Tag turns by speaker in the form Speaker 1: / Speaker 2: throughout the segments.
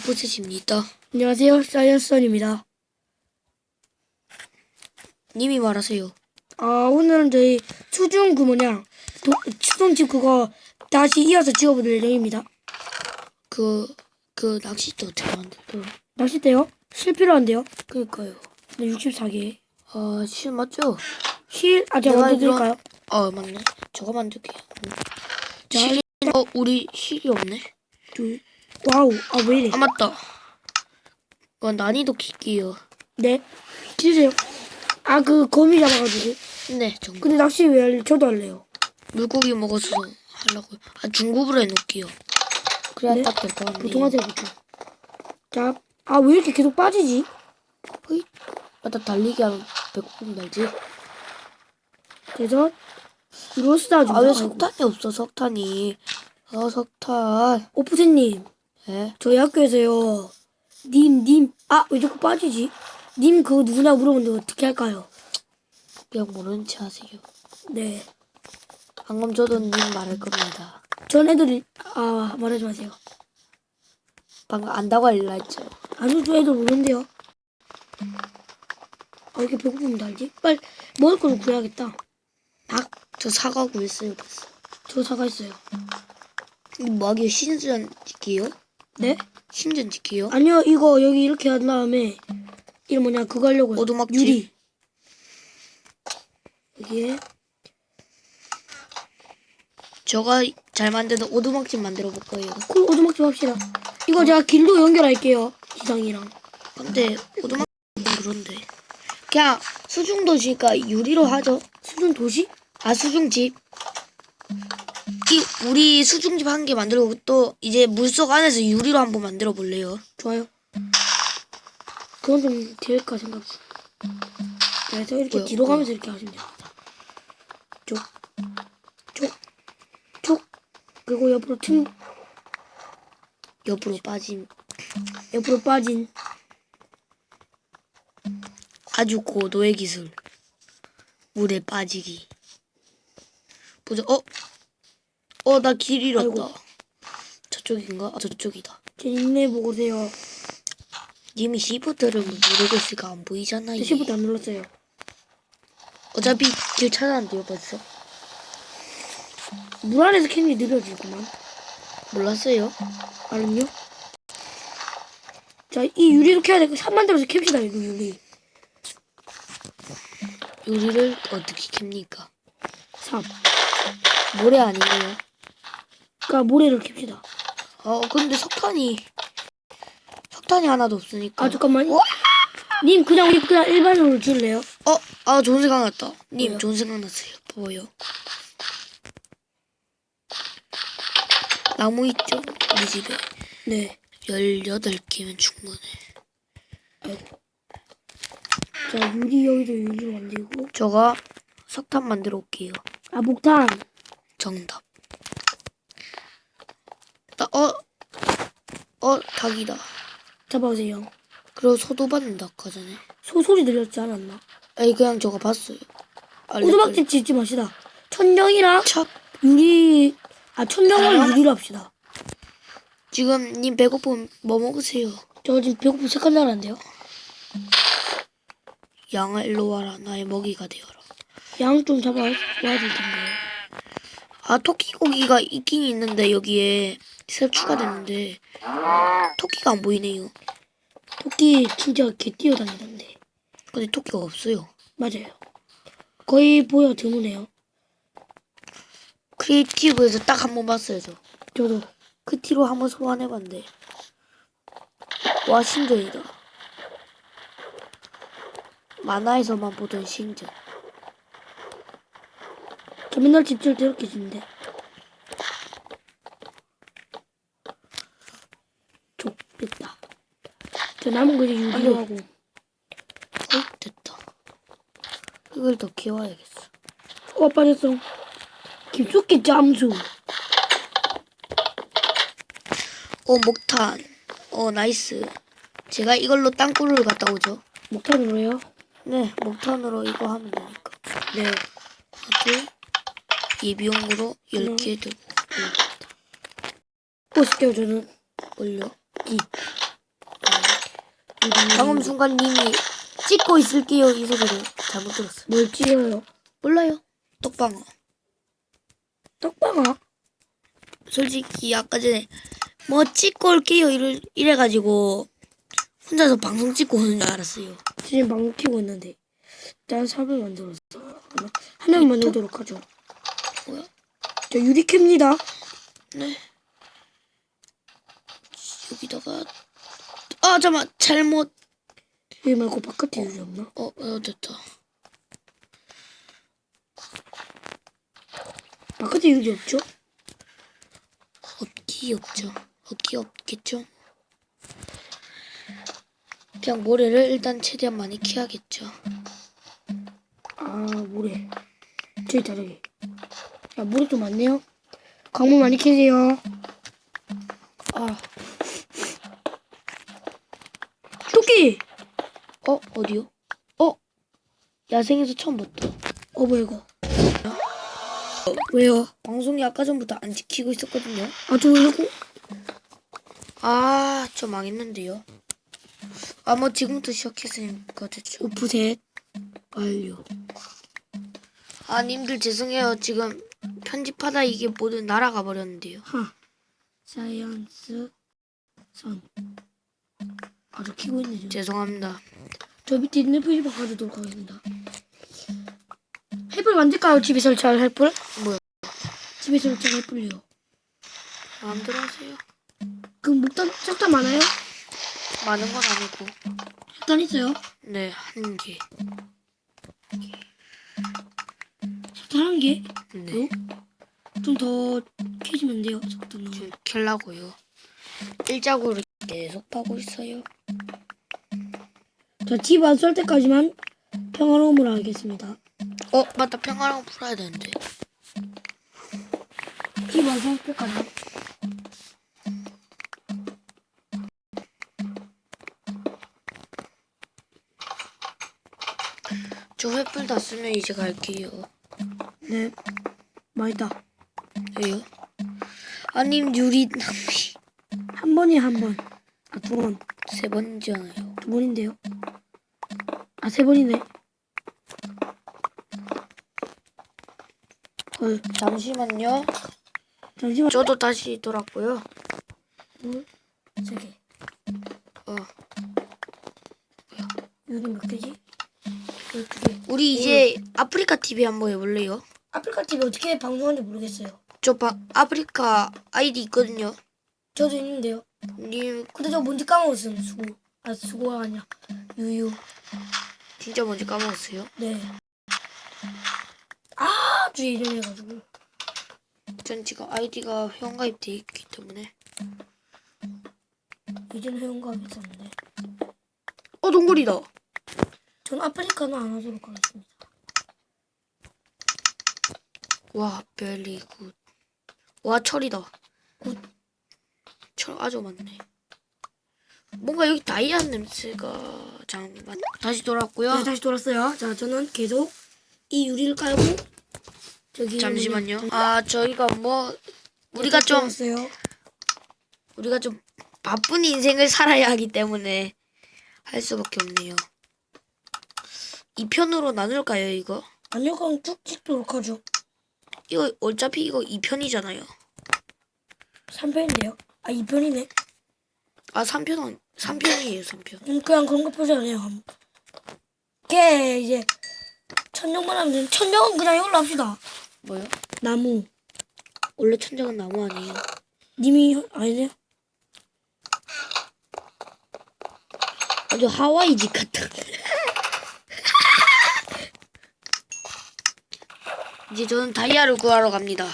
Speaker 1: 오프셋입니다.
Speaker 2: 안녕하세요. 사이언스원입니다.
Speaker 1: 님이 말하세요.
Speaker 2: 아, 오늘은 저희 수중 그 뭐냐, 도, 수중집 그거 다시 이어서 지어볼 예정입니다.
Speaker 1: 그, 그 낚싯대 어떻게 만들어요?
Speaker 2: 낚싯대요? 실 필요한데요?
Speaker 1: 그니까요.
Speaker 2: 네, 64개.
Speaker 1: 아, 실 맞죠?
Speaker 2: 실, 아, 제가 만들어드릴까요?
Speaker 1: 아, 맞네. 저거 만들게요.
Speaker 2: 자,
Speaker 1: 실이, 어, 우리 실이 없네.
Speaker 2: 둘. 와우, 아, 왜 이래?
Speaker 1: 아, 맞다. 이건 난이도 킬게요.
Speaker 2: 네. 주세요. 아, 그 거미 잡아가지고.
Speaker 1: 네, 정말.
Speaker 2: 근데 낚시 왜 할래? 저도 할래요.
Speaker 1: 물고기 먹어서 하려고요. 아, 중급으로 해놓을게요. 그래야
Speaker 2: 네?
Speaker 1: 딱될 것 같네요.
Speaker 2: 보통 하세요, 보통. 자, 아, 왜 이렇게 계속 빠지지?
Speaker 1: 허이. 맞다, 달리기 하면 배고픔 날지.
Speaker 2: 그래서, 로스다 좀.
Speaker 1: 아, 왜. 석탄이 없어, 석탄이. 아, 석탄.
Speaker 2: 오프세님.
Speaker 1: 예?
Speaker 2: 저희 학교에서요. 님, 님, 아, 왜 자꾸 빠지지? 님 그거 누구냐 물어보는데 어떻게 할까요?
Speaker 1: 그냥 모르는 체 하세요.
Speaker 2: 네.
Speaker 1: 방금 저도 님 말할 겁니다.
Speaker 2: 전 애들이, 아, 말하지 마세요.
Speaker 1: 방금 안다고 알라 했죠.
Speaker 2: 아주 저 애들 모르는데요. 아, 이렇게 배고프면 알지? 빨리 먹을 거를 구해야겠다. 닭,
Speaker 1: 저 사과 구했어요, 벌써.
Speaker 2: 저 사과 있어요.
Speaker 1: 이거 뭐하기요? 신전 지키요?
Speaker 2: 네?
Speaker 1: 신전 지키요?
Speaker 2: 아니요, 이거 여기 이렇게 한 다음에, 이거 뭐냐, 그거 하려고요.
Speaker 1: 오두막집?
Speaker 2: 유리. 여기에,
Speaker 1: 저가 잘 만드는 오두막집 만들어 볼 거예요.
Speaker 2: 그 오두막집 합시다. 이거 제가 길로 연결할게요. 기상이랑.
Speaker 1: 근데 오두막집 그런데. 그냥 수중도시니까 유리로 하죠.
Speaker 2: 수준 도시?
Speaker 1: 아 수중집. 이 우리 수중집 한 개 만들고 또 이제 물속 안에서 유리로 한번 만들어 볼래요.
Speaker 2: 좋아요. 그건 좀 될까 생각 중. 그래서 이렇게
Speaker 1: 뭐야,
Speaker 2: 뒤로
Speaker 1: 뭐야.
Speaker 2: 가면서 이렇게 하시면 됩니다. 쭉, 쭉, 쭉. 그리고 옆으로 튼,
Speaker 1: 옆으로 빠짐.
Speaker 2: 옆으로 빠진.
Speaker 1: 아주 고도의 기술. 물에 빠지기. 보자. 어? 어, 나 길 잃었다.
Speaker 2: 아이고.
Speaker 1: 저쪽인가? 아, 저쪽이다.
Speaker 2: 제 보고 오세요.
Speaker 1: 님이 시프트를 누르고 있으니까 안 보이잖아.
Speaker 2: 제
Speaker 1: 이게.
Speaker 2: 10부터 안 눌렀어요.
Speaker 1: 어차피 길 찾아왔는데요, 벌써.
Speaker 2: 물 안에서 게 느려지구만.
Speaker 1: 몰랐어요?
Speaker 2: 알았요? 자, 이 유리도 캐야 되고, 산 만들어서 캡시다, 이거 유리.
Speaker 1: 요리를 어떻게 캡니까?
Speaker 2: 삽.
Speaker 1: 모래 아니에요?
Speaker 2: 그니까 모래를 캡시다.
Speaker 1: 어, 근데 석탄이 석탄이 하나도 없으니까.
Speaker 2: 아, 잠깐만. 님, 그냥, 우리 그냥 일반으로 줄래요?
Speaker 1: 어, 아, 좋은 생각 났다. 님,
Speaker 2: 뭐요?
Speaker 1: 좋은 생각 났어요. 뭐요? 나무 있죠? 우리 집에
Speaker 2: 네.
Speaker 1: 18개면 충분해.
Speaker 2: 자, 유리 여기도 유리로 만들고.
Speaker 1: 저가 석탄 만들어 올게요.
Speaker 2: 아, 목탄.
Speaker 1: 정답. 나, 어, 어, 닭이다.
Speaker 2: 잡아오세요.
Speaker 1: 그리고 소도 받는다, 아까 전에.
Speaker 2: 소 소리 들렸지 않았나?
Speaker 1: 아니, 그냥 저거 봤어요.
Speaker 2: 오두막집 짓지 마시다. 천정이랑
Speaker 1: 첫
Speaker 2: 유리, 아, 천정을
Speaker 1: 저요?
Speaker 2: 유리로 합시다.
Speaker 1: 지금 님 배고프면 뭐 먹으세요?
Speaker 2: 저 지금 배고프 색깔 나는데요.
Speaker 1: 양아 일로 와라 나의 먹이가 되어라
Speaker 2: 양 좀 잡아와야 될 텐데.
Speaker 1: 아 토끼 고기가 있긴 있는데 여기에 새로 추가됐는데 토끼가 안 보이네요
Speaker 2: 토끼 진짜 개 뛰어다니던데.
Speaker 1: 근데 토끼가 없어요
Speaker 2: 맞아요. 거의 보여 드무네요.
Speaker 1: 크리에이티브에서 딱 한 번 봤어요 저
Speaker 2: 저도.
Speaker 1: 그 티로 한번 소환해봤는데 와 신전이다 만화에서만 보던 신전
Speaker 2: 저 맨날 집 지을 때 이렇게 짓는데. 됐다. 저 남은 거 이제 유리로 하고.
Speaker 1: 어 됐다 이걸 더 키워야겠어
Speaker 2: 어, 빠졌어. 깊숙이 잠수.
Speaker 1: 어 목탄 어 나이스 제가 이걸로 땅굴을 갔다 오죠
Speaker 2: 목탄으로 해요?
Speaker 1: 네 목탄으로 이거 하면 되니까
Speaker 2: 네.
Speaker 1: 아주 예비용으로 10개 들고
Speaker 2: 어, 쓸게요, 저는.
Speaker 1: 올려
Speaker 2: 이.
Speaker 1: 방금 순간 님이 찍고 있을게요 이 소리를 잘못 들었어요.
Speaker 2: 뭘 찍어요?
Speaker 1: 몰라요. 떡방어.
Speaker 2: 떡방아?
Speaker 1: 솔직히 아까 전에 뭐 찍고 올게요 이래, 이래가지고 혼자서 방송 찍고 오는 줄 알았어요.
Speaker 2: 지금 방금 키고 있는데 일단 삽을 만들었어. 하나, 하나 만들도록 하죠.
Speaker 1: 뭐야?
Speaker 2: 저 유리캡니다.
Speaker 1: 네. 여기다가 아 잠깐 잘못
Speaker 2: 여기 말고 바깥에 유리 없나?
Speaker 1: 어, 어 됐다.
Speaker 2: 바깥에 유리 없죠?
Speaker 1: 없기 없죠. 없기 없겠죠. 그냥 모래를 일단 최대한 많이 키야겠죠.
Speaker 2: 아 모래. 저기 다르게. 야 모래 좀 많네요. 강물 많이 캐세요.
Speaker 1: 아,
Speaker 2: 토끼.
Speaker 1: 어 어디요? 어 야생에서 처음 봤다.
Speaker 2: 어 뭐야 이거? 왜요?
Speaker 1: 방송이 아까 전부터 안 지키고 있었거든요.
Speaker 2: 아저 왜 자꾸?
Speaker 1: 아, 저 망했는데요. 아, 뭐 지금부터 시작했으니까 됐죠.
Speaker 2: 오프셋 완료.
Speaker 1: 아, 님들 죄송해요. 지금 편집하다 이게 모두 날아가 버렸는데요.
Speaker 2: 하. 사이언스 선. 아저 키고 있네 저.
Speaker 1: 죄송합니다.
Speaker 2: 저 밑에 있는 표시 바꿔주도록 하겠습니다. 횃불 만들까요? 집에 설치할 횃불?
Speaker 1: 뭐야?
Speaker 2: 집에 설치할 횃불이요.
Speaker 1: 마음대로 하세요.
Speaker 2: 그 목단 석탄 많아요?
Speaker 1: 많은 건 아니고.
Speaker 2: 석탄 있어요?
Speaker 1: 네, 한 개.
Speaker 2: 석탄 한 개?
Speaker 1: 네.
Speaker 2: 좀 더 캐주면 돼요. 석탄 은
Speaker 1: 지금 캘라고요. 일자구를 계속 파고 있어요.
Speaker 2: 저집 안 쏠 때까지만 평화로움을 하겠습니다.
Speaker 1: 어, 맞다. 평화랑 풀어야 되는데.
Speaker 2: 집 안 쏠 때까지.
Speaker 1: 저 횃불 다 쓰면 이제 갈게요.
Speaker 2: 네. 맛있다.
Speaker 1: 왜요? 아님 유리
Speaker 2: 한 번이 한 번. 아, 두 번.
Speaker 1: 세 번이잖아요.
Speaker 2: 두 번인데요. 아, 세 번이네. 헐.
Speaker 1: 잠시만요.
Speaker 2: 잠시만.
Speaker 1: 저도 다시 돌았고요.
Speaker 2: 둘, 세 개.
Speaker 1: 어,
Speaker 2: 여기 몇 개지? 여기 두 개.
Speaker 1: 우리 이제 아프리카 TV 한번 해볼래요?
Speaker 2: 아프리카 TV 어떻게 방송하는지 모르겠어요.
Speaker 1: 저 바, 아프리카 아이디 있거든요.
Speaker 2: 저도 있는데요.
Speaker 1: 님
Speaker 2: 근데 저 뭔지 까먹었어요. 수고. 아, 수고가 아니야. 유유.
Speaker 1: 진짜 뭔지 까먹었어요.
Speaker 2: 네. 아주 예전에 해가지고.
Speaker 1: 전 지금 아이디가 회원가입 돼 있기 때문에.
Speaker 2: 예전에 회원가입 했었는데.
Speaker 1: 어 동굴이다.
Speaker 2: 전 아프리카는 안 하도록 하겠습니다.
Speaker 1: 와 벨리 굿. 와 철이다.
Speaker 2: 굿.
Speaker 1: 철 아주 많네. 뭔가 여기 다이아 냄새가 잠깐 다시 돌았고요.
Speaker 2: 네, 다시 돌았어요. 자, 저는 계속 이 유리를 깔고 저기
Speaker 1: 잠시만요. 아 저희가 뭐 우리가 좀
Speaker 2: 어요
Speaker 1: 우리가 좀 바쁜 인생을 살아야 하기 때문에 할 수밖에 없네요. 2편으로 나눌까요, 이거?
Speaker 2: 아니요, 그냥 쭉 찍도록 하죠.
Speaker 1: 이거 어차피 이거 2편이잖아요.
Speaker 2: 3편인데요. 아, 2편이네.
Speaker 1: 아, 3편 3편이에요, 3편.
Speaker 2: 음, 그냥 그런 거 보지 않아요. 걔 이제 천정만 하면 되는 천정은 그냥 이걸로 합시다.
Speaker 1: 뭐요?
Speaker 2: 나무.
Speaker 1: 원래 천장은 나무 아니에요.
Speaker 2: 님이 아니세요?
Speaker 1: 아주 하와이 집 같다. 이제 저는 다이아를 구하러 갑니다.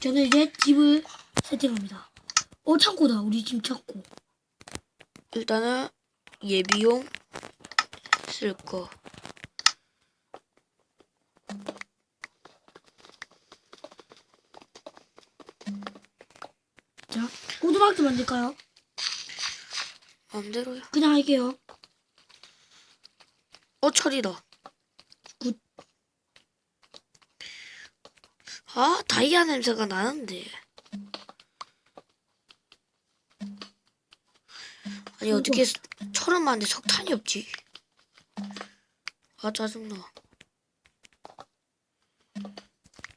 Speaker 2: 저는 이제 집을 세팅합니다. 어, 창고다. 우리 집 창고.
Speaker 1: 일단은 예비용 쓸 거.
Speaker 2: 자, 오두막도 만들까요?
Speaker 1: 마음대로요.
Speaker 2: 그냥 할게요.
Speaker 1: 어, 철이다.
Speaker 2: 굿.
Speaker 1: 아, 다이아 냄새가 나는데. 아니 어떻게 스- 철은 많은데 석탄이 없지? 아 짜증나.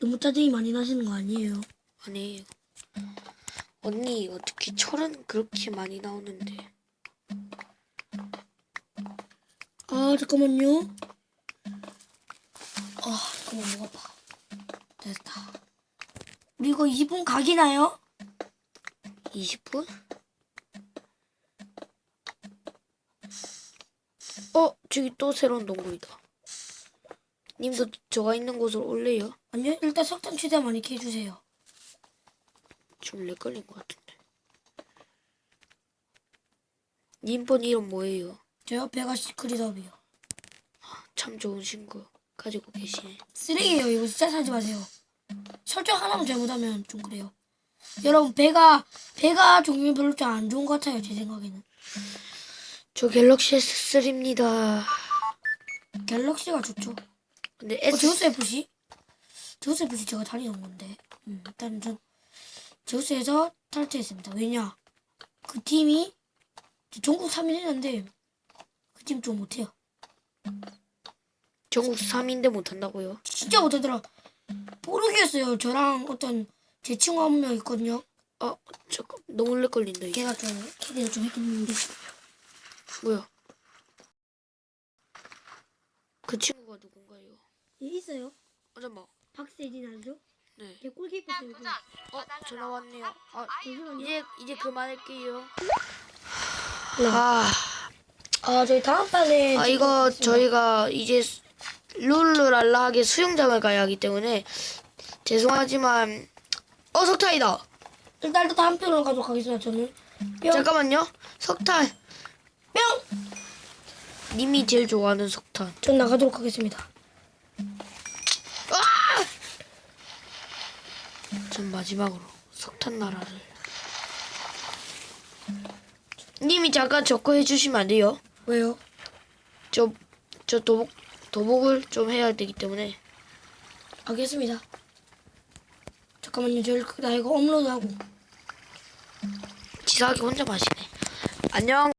Speaker 2: 너무 짜증이 많이 나시는 거 아니에요?
Speaker 1: 아니에요. 언니 어떻게 철은 그렇게 많이 나오는데?
Speaker 2: 아 잠깐만요. 아 잠깐만 목 아파. 됐다. 우리 이거 2분 각이나요?
Speaker 1: 20분? 어 저기 또 새로운 동굴이다. 님도 저가 있는 곳으로 올래요?
Speaker 2: 아니요 일단 석탄 최대한 많이 캐주세요.
Speaker 1: 좀렉 걸린 것 같은데. 님번 이름 뭐예요?
Speaker 2: 저요 배가 시크릿업이요.
Speaker 1: 참 좋은 친구 가지고 계시네.
Speaker 2: 쓰레기예요 이거 진짜 사지 마세요. 설정 하나만 잘못하면 좀 그래요. 여러분 배가 배가 종류 별로 좀 안 좋은 것 같아요 제 생각에는.
Speaker 1: 저 갤럭시 S3입니다.
Speaker 2: 갤럭시가 좋죠.
Speaker 1: 근데
Speaker 2: 어,
Speaker 1: S
Speaker 2: 제우스 FC? 제우스 FC 제가 다니는 건데. 음, 일단 전 제우스에서 탈퇴했습니다. 왜냐? 그 팀이 전국 3위 했는데 그 팀 좀 못해요.
Speaker 1: 전국 3인데 못한다고요?
Speaker 2: 진짜 못하더라. 모르겠어요. 저랑 어떤 제 친구 한 명 있거든요.
Speaker 1: 아 잠깐 너무 렉 걸린다
Speaker 2: 걔가 좀 캐리가 좀 했긴 했는데
Speaker 1: 뭐야? 그 친구가 누군가요?
Speaker 2: 얘 있어요.
Speaker 1: 어 잠깐만.
Speaker 2: 박세진 알죠?
Speaker 1: 네.
Speaker 2: 걔 골키퍼 세고
Speaker 1: 어 전화 왔네요. 아
Speaker 2: 잠시만요.
Speaker 1: 이제 이제 그만할게요.
Speaker 2: 네.
Speaker 1: 아.
Speaker 2: 아 저희 다음 판에
Speaker 1: 아 이거 저희가 이제 수- 룰루랄라하게 수영장을 가야 하기 때문에 죄송하지만 어 석탄이다
Speaker 2: 일단 일단 다음 편으로 가도록 하겠습니다. 저는 뿅
Speaker 1: 잠깐만요 석탄
Speaker 2: 뿅.
Speaker 1: 님이 제일 좋아하는 석탄
Speaker 2: 전 나가도록 하겠습니다.
Speaker 1: 전 마지막으로 석탄 나라를 님이 잠깐 저거 해주시면 안 돼요
Speaker 2: 왜요?
Speaker 1: 저 저 도복 도복을 좀 해야 되기 때문에
Speaker 2: 알겠습니다. 잠깐만요. 저나 이거 업로드하고.
Speaker 1: 지사하기 혼자 마시네 안녕